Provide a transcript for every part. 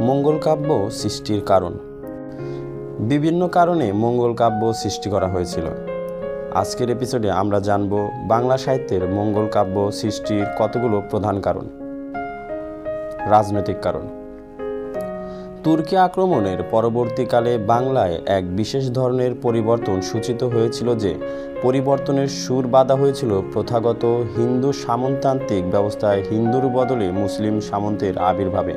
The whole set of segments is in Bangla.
মঙ্গল কাব্য সৃষ্টির কারণ। বিভিন্ন কারণে মঙ্গল কাব্য সৃষ্টি করা হয়েছিল। আজকের এপিসোডে আমরা জানব বাংলা সাহিত্যের মঙ্গল কাব্য সৃষ্টির কতগুলো প্রধান কারণ। রাজনৈতিক কারণ। তুর্কি আক্রমণের পরবর্তীকালে বাংলায় এক বিশেষ ধরনের পরিবর্তন সূচিত হয়েছিল যে, পরিবর্তনের সুর বাঁধা হয়েছিল প্রথাগত হিন্দু সামন্তান্ত্রিক ব্যবস্থায় হিন্দুর বদলে মুসলিম সামন্তের আবির্ভাবে।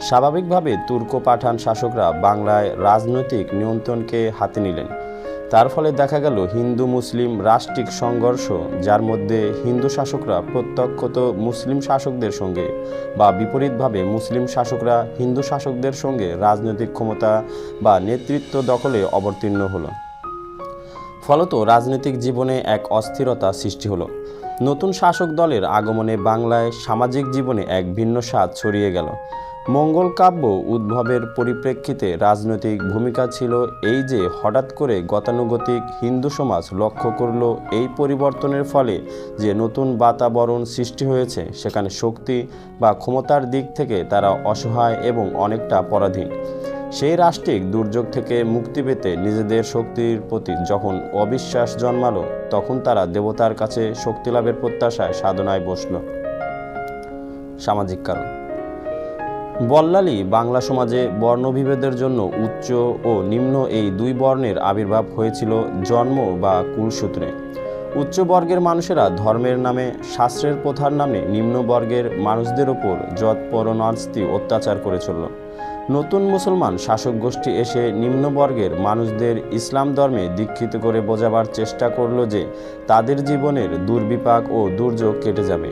স্বাভাবিকভাবে তুর্ক পাঠান শাসকরা বাংলায় রাজনৈতিক নিয়ন্ত্রণকে হাতে নিলেন। তার ফলে দেখা গেল হিন্দু মুসলিম রাষ্ট্রিক সংঘর্ষ, যার মধ্যে হিন্দু শাসকরা প্রত্যক্ষত মুসলিম শাসকদের সঙ্গে বা বিপরীতভাবে মুসলিম শাসকরা হিন্দু শাসকদের সঙ্গে রাজনৈতিক ক্ষমতা বা নেতৃত্ব দখলে অবতীর্ণ হলো। ফলত রাজনৈতিক জীবনে এক অস্থিরতা সৃষ্টি হলো। নতুন শাসক দলের আগমনে বাংলায় সামাজিক জীবনে এক ভিন্ন স্বাদ ছড়িয়ে গেল। মঙ্গল কাব্য উদ্ভবের পরিপ্রেক্ষিতে রাজনৈতিক ভূমিকা ছিল এই যে হঠাৎ করে গতানুগতিক হিন্দু সমাজ লক্ষ্য করল এই পরিবর্তনের ফলে যে নতুন বাতাবরণ সৃষ্টি হয়েছে, সেখানে শক্তি বা ক্ষমতার দিক থেকে তারা অসহায় এবং অনেকটা পরাধীন। সেই রাষ্ট্রিক দুর্যোগ থেকে মুক্তি পেতে নিজেদের শক্তির প্রতি যখন অবিশ্বাস জন্মালো, তখন তারা দেবতার কাছে শক্তি লাভের প্রত্যাশায় সাধনায় বসল। সামাজিক কারণ বল্লালি বাংলা সমাজে বর্ণবিভেদের জন্য উচ্চ ও নিম্ন এই দুই বর্ণের আবির্ভাব হয়েছিল জন্ম বা কুলসূত্রে। উচ্চবর্গের মানুষেরা ধর্মের নামে, শাস্ত্রের প্রথার নামে নিম্নবর্গের মানুষদের ওপর যৎ পরনাস্তি অত্যাচার করে চলল। নতুন মুসলমান শাসক গোষ্ঠী এসে নিম্নবর্গের মানুষদের ইসলাম ধর্মে দীক্ষিত করে বোঝাবার চেষ্টা করল যে তাদের জীবনের দুর্বিপাক ও দুর্যোগ কেটে যাবে।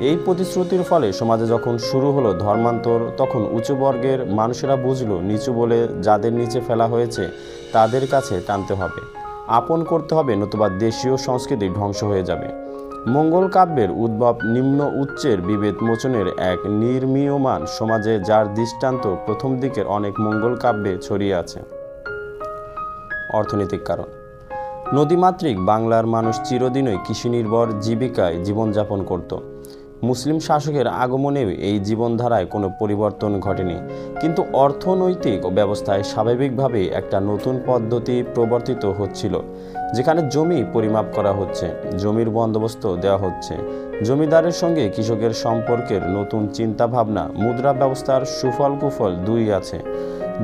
এই প্রতিশ্রুতির ফলে সমাজে যখন শুরু হলো ধর্মান্তর, তখন উঁচু বর্গের মানুষেরা বুঝলো নিচু বলে যাদের নিচে ফেলা হয়েছে তাদের কাছে টানতে হবে। আপন করতে হবে নতুবা দেশীয় সংস্কৃতি ধ্বংস হয়ে যাবে। মঙ্গল কাব্যের উদ্ভব নিম্ন উচ্চের বিভেদ মোচনের এক নির্মীয়মান সমাজে যার দৃষ্টান্ত প্রথম দিকের অনেক মঙ্গল কাব্যে ছড়িয়ে আছে। অর্থনৈতিক কারণ। নদীমাতৃক বাংলার মানুষ চিরদিনই কৃষি নির্ভর জীবিকায় জীবনযাপন করত। মুসলিম শাসকের আগমনে এই জীবনধারায় কোনো পরিবর্তন ঘটেনি। কিন্তু অর্থনৈতিক ব্যবস্থায় স্বাভাবিকভাবে একটা নতুন পদ্ধতি প্রবর্তিত হচ্ছিল, যেখানে জমি পরিমাপ করা হচ্ছে, জমির বন্দোবস্ত দেওয়া হচ্ছে। জমিদারের সঙ্গে কৃষকের সম্পর্কের নতুন চিন্তাভাবনা, মুদ্রা ব্যবস্থার সুফল কুফল দুই আছে।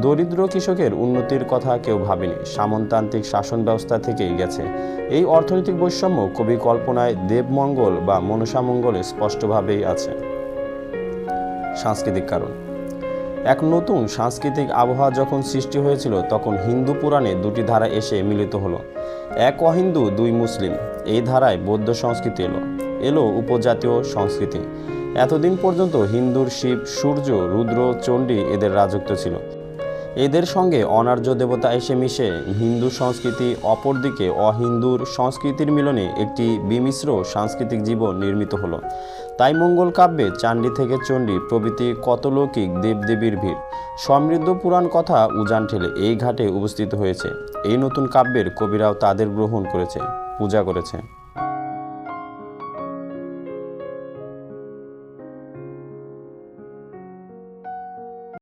দরিদ্র কৃষকের উন্নতির কথা কেউ ভাবেনি। সামন্তান্ত্রিক শাসন ব্যবস্থা থেকেই গেছে এই অর্থনৈতিক বৈষম্য কবি কল্পনায় দেবমঙ্গল বা মনসামঙ্গলে স্পষ্টভাবেই আছে। সাংস্কৃতিক কারণ। এক নতুন সাংস্কৃতিক আবহাওয়া যখন সৃষ্টি হয়েছিল, তখন হিন্দু পুরাণে দুটি ধারা এসে মিলিত হলো। এক অহিন্দু, দুই মুসলিম। এই ধারায় বৌদ্ধ সংস্কৃতি এলো। এলো উপজাতীয় সংস্কৃতি। এতদিন পর্যন্ত হিন্দুর শিব, সূর্য, রুদ্র, চণ্ডী এদের রাজত্ব ছিল। এদের সঙ্গে অনার্য দেবতা এসে মিশে হিন্দু সংস্কৃতি অপরদিকে অহিন্দুর সংস্কৃতির মিলনে একটি বিমিশ্র সাংস্কৃতিক জীবন নির্মিত হলো। তাই মঙ্গল কাব্যে চাণ্ডী থেকে চণ্ডী প্রভৃতি কত লৌকিক দেবদেবীর ভিড়। সমৃদ্ধ পুরাণ কথা উজান ঠেলে এই ঘাটে উপস্থিত হয়েছে। এই নতুন কাব্যের কবিরাও তাদের গ্রহণ করেছে, পূজা করেছে।